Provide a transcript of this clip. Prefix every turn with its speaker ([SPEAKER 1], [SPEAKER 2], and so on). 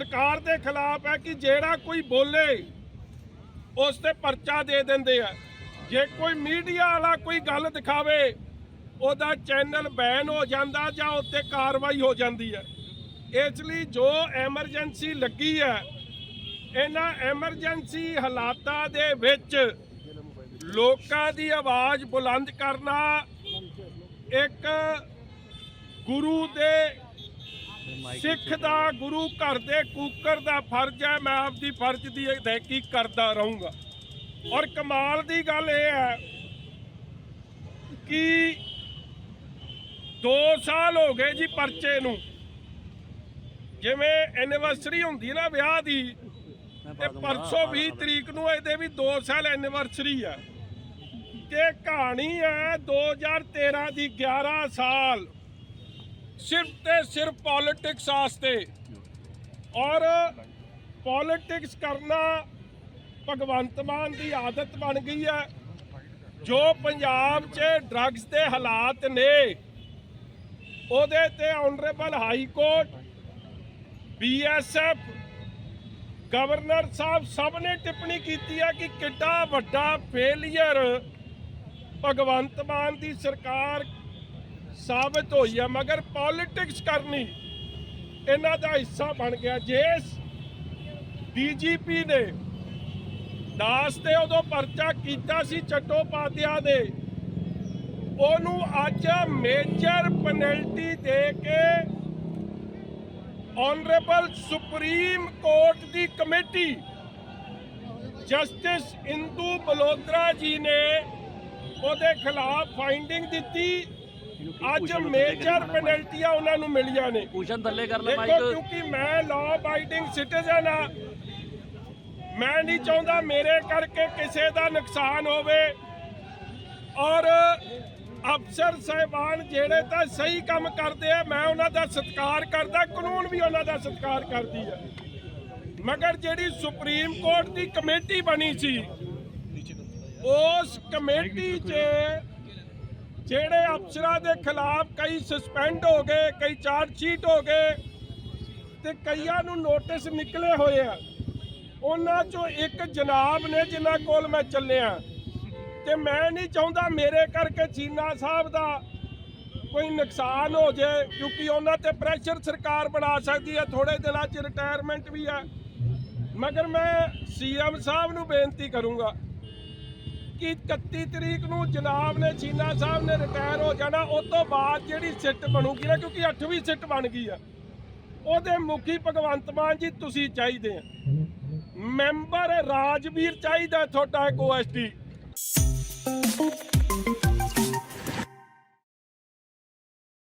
[SPEAKER 1] ਸਰਕਾਰ ਦੇ ਖਿਲਾਫ ਹੈ ਕਿ ਜਿਹੜਾ ਕੋਈ ਬੋਲੇ, ਉਸ ਤੇ ਪਰਚਾ ਦੇ ਦਿੰਦੇ ਆ। ਜੇ ਕੋਈ ਮੀਡੀਆ ਵਾਲਾ ਕੋਈ ਗੱਲ ਦਿਖਾਵੇ, ਉਹਦਾ ਚੈਨਲ ਬੈਨ ਹੋ ਜਾਂਦਾ ਜਾਂ ਉੱਤੇ ਕਾਰਵਾਈ ਹੋ ਜਾਂਦੀ ਹੈ। ਇਸ ਲਈ ਜੋ ਐਮਰਜੈਂਸੀ ਲੱਗੀ ਹੈ, ਇਹਨਾਂ ਐਮਰਜੈਂਸੀ ਹਾਲਾਤਾਂ ਦੇ ਵਿੱਚ ਲੋਕਾਂ ਦੀ ਆਵਾਜ਼ ਬੁਲੰਦ ਕਰਨਾ ਇੱਕ ਗੁਰੂ ਦੇ ਸਿੱਖ ਦਾ ਗੁਰੂ ਘਰ ਦੇ ਕੂਕਰ ਦਾ ਫਰਜ਼ ਹੈ ਮੈਂ ਆਪਦੀ ਫਰਜ਼ ਦੀ ਅਦਾਇਗੀ ਕਰਦਾ ਰਹੂੰਗਾ। ਔਰ ਕਮਾਲ ਦੀ ਗੱਲ ਇਹ ਹੈ ਕਿ 2 ਸਾਲ ਹੋ ਗਏ ਜੀ ਪਰਚੇ ਨੂੰ। ਜਿਵੇਂ ਐਨੀਵਰਸਰੀ ਹੁੰਦੀ ਨਾ ਵਿਆਹ ਦੀ ਤੇ ਪਰਸੋਂ 20 ਤਰੀਕ ਨੂੰ ਇਹਦੇ ਵੀ 2 ਸਾਲ ਐਨੀਵਰਸਰੀ ਆ। ਤੇ ਕਹਾਣੀ ਹੈ 2013 ਦੀ 11 ਸਾਲ ਸਿਰਫ ਤੇ ਸਿਰਫ ਪੋਲਿਟਿਕਸ ਵਾਸਤੇ ਔਰ ਪੋਲਿਟਿਕਸ ਕਰਨਾ ਭਗਵੰਤ ਮਾਨ ਦੀ ਆਦਤ ਬਣ ਗਈ ਹੈ। ਜੋ ਪੰਜਾਬ 'ਚ ਡਰੱਗਸ ਦੇ ਹਾਲਾਤ ਨੇ, ਉਹਦੇ ਤੇ honourable high court BSF governor ਸਾਹਿਬ ਸਭ ਨੇ ਟਿੱਪਣੀ ਕੀਤੀ ਹੈ ਕਿ ਕਿੱਡਾ ਵੱਡਾ ਫੇਲਿਅਰ ਭਗਵੰਤ ਮਾਨ ਦੀ ਸਰਕਾਰ ਸਾਬਤ ਹੋਈ ਹੈ ਮਗਰ ਪੋਲਿਟਿਕਸ ਕਰਨੀ, ਇਹਨਾਂ ਦਾ ਹਿੱਸਾ ਬਣ ਗਿਆ। ਜਿਸ ਡੀਜੀਪੀ ਨੇ ਦਾਸ ਤੇ ਉਦੋਂ ਪਰਚਾ ਕੀਤਾ ਸੀ ਚੱਟੋਪਾਧਿਆ ਦੇ, ਉਹਨੂੰ ਅੱਜ ਮੇਜਰ ਪੈਨਲਟੀ ਦੇ ਕੇ ਆਨਰੇਬਲ ਸੁਪਰੀਮ ਕੋਰਟ ਦੀ ਕਮੇਟੀ ਜਸਟਿਸ ਇੰਦੂ ਬਲੋਤਰਾ ਜੀ ਨੇ ਉਹਦੇ ਖਿਲਾਫ ਫਾਈਂਡਿੰਗ ਦਿੱਤੀ। ਅੱਜ ਮੇਜਰ ਪੈਨਲਟੀਆਂ ਉਹਨਾਂ ਨੂੰ ਮਿਲੀਆਂ ਨੇ।
[SPEAKER 2] ਪੂਸ਼ਨ ਥੱਲੇ ਕਰ ਲੈ
[SPEAKER 1] ਦੇਖੋ
[SPEAKER 2] ਮਾਈਕ।
[SPEAKER 1] ਕਿਉਂਕਿ ਮੈਂ ਲਾਅ ਅਬਾਈਡਿੰਗ ਸਿਟੀਜ਼ਨ ਆ ਮੈਂ ਨਹੀਂ ਚਾਹੁੰਦਾ ਮੇਰੇ ਕਰਕੇ ਕਿਸੇ ਦਾ ਨੁਕਸਾਨ ਹੋਵੇ। ਔਰ ਅਫਸਰ ਸਾਹਿਬਾਨ ਜਿਹੜੇ ਤਾਂ ਸਹੀ ਕੰਮ ਕਰਦੇ ਆ ਮੈਂ ਉਹਨਾਂ ਦਾ ਸਤਿਕਾਰ ਕਰਦਾ ਕਾਨੂੰਨ ਵੀ ਉਹਨਾਂ ਦਾ ਸਤਿਕਾਰ ਕਰਦੀ ਹੈ ਮਗਰ ਜਿਹੜੀ ਸੁਪਰੀਮ ਕੋਰਟ ਦੀ ਕਮੇਟੀ ਬਣੀ ਸੀ ਉਸ ਕਮੇਟੀ 'ਚ ਜਿਹੜੇ ਅਫਸਰਾਂ ਦੇ ਖਿਲਾਫ ਕਈ ਸਸਪੈਂਡ ਹੋ ਗਏ, ਕਈ ਚਾਰਜ ਸ਼ੀਟ ਹੋ ਗਏ ਤੇ ਕਈਆਂ ਨੂੰ ਨੋਟਿਸ ਨਿਕਲੇ ਹੋਏ ਆ। ਉਹਨਾਂ ਚੋਂ ਇੱਕ ਜਨਾਬ ਨੇ ਜਿਨ੍ਹਾਂ ਕੋਲ ਮੈਂ ਚੱਲਿਆ। ਤੇ ਮੈਂ ਨਹੀਂ ਚਾਹੁੰਦਾ ਮੇਰੇ ਕਰਕੇ ਚੀਨਾ ਸਾਹਿਬ ਦਾ ਕੋਈ ਨੁਕਸਾਨ ਹੋ ਜਾਏ ਕਿਉਂਕਿ ਉਹਨਾਂ ਤੇ ਪ੍ਰੈਸ਼ਰ ਸਰਕਾਰ ਬਣਾ ਸਕਦੀ ਹੈ ਥੋੜੇ ਦਿਨਾਂ 'ਚ ਰਿਟਾਇਰਮੈਂਟ ਵੀ ਹੈ। ਮਗਰ ਮੈਂ ਸੀਐਮ ਸਾਹਿਬ ਨੂੰ ਬੇਨਤੀ ਕਰੂੰਗਾ ਕਿ 31 ਤਰੀਕ ਨੂੰ ਜਨਾਬ ਨੇ ਚੀਨਾ ਸਾਹਿਬ ਨੇ ਰਿਟਾਇਰ ਹੋ ਜਾਣਾ ਉਸ ਤੋਂ ਬਾਅਦ ਜਿਹੜੀ ਸਿੱਟ ਬਣੂਗੀ ਨਾ, ਕਿਉਂਕਿ 8ਵੀਂ ਸਿੱਟ ਬਣ ਗਈ ਆ, ਉਹਦੇ ਮੁਖੀ ਭਗਵੰਤ ਮਾਨ ਜੀ ਤੁਸੀਂ ਚਾਹੀਦੇ ਆ। ਮੈਂਬਰ ਰਾਜਵੀਰ ਚਾਹੀਦਾ ਤੁਹਾਡਾ ਇੱਕ ਓਐਸਟੀ